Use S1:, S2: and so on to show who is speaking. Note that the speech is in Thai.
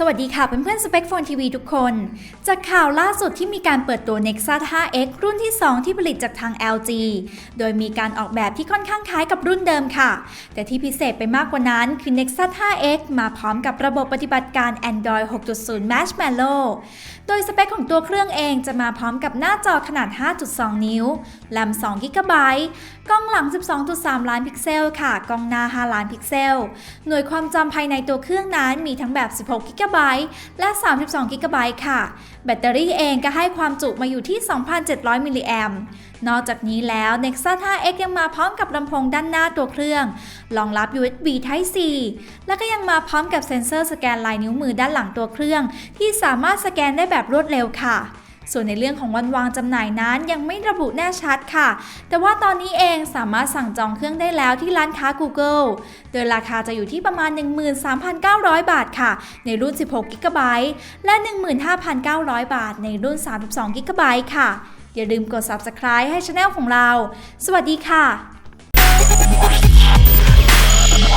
S1: สวัสดีค่ะเพื่อนๆสเปคโฟนทีวีทุกคน จากข่าวล่าสุดที่มีการเปิดตัว Nexus 5X รุ่นที่ 2 ที่ผลิตจากทาง LG โดยมีการออกแบบที่ค่อนข้างคล้ายกับรุ่นเดิมค่ะ แต่ที่พิเศษไปมากกว่านั้นคือ Nexus 5X มาพร้อมกับระบบปฏิบัติการ Android 6.0 Marshmallow โดยสเปคของตัวเครื่องเองจะมาพร้อมกับหน้าจอขนาด 5.2 นิ้วแรม2 g b กล้องหลัง 12.3 ล้านพิกเซลค่ะ กล้องหน้า 5 ล้านพิกเซล หน่วยความจำภายในตัวเครื่องนั้นมีทั้งแบบ 16 g b และ32 g b ค่ะ แบตเตอรี่เองก็ให้ความจุมาอยู่ที่ 2,700 มิลลิแอมป์นอกจากนี้แล้ว Nexus 5X ยังมาพร้อมกับลำโพงด้านหน้าตัวเครื่อง รองรับ USB Type C แล้วก็ยังมาพร้อมกับเซ็นเซอร์สแกนลายนิ้วมือด้านหลังตัวเครื่อง ที่สามารถสแกนได้แบบรวดเร็วค่ะ ส่วนในเรื่องของวันวางจำหน่ายนั้นยังไม่ระบุแน่ชัดค่ะ แต่ว่าตอนนี้เองสามารถสั่งจองเครื่องได้แล้วที่ร้านค้า Google โดยราคาจะอยู่ที่ประมาณ 13,900 บาทค่ะ ในรุ่น 16 g b และ 15,900 บาท ในรุ่น 32 g b ค่ะอย่าลืมกด subscribe ให้ช anel ของเรา สวัสดีค่ะ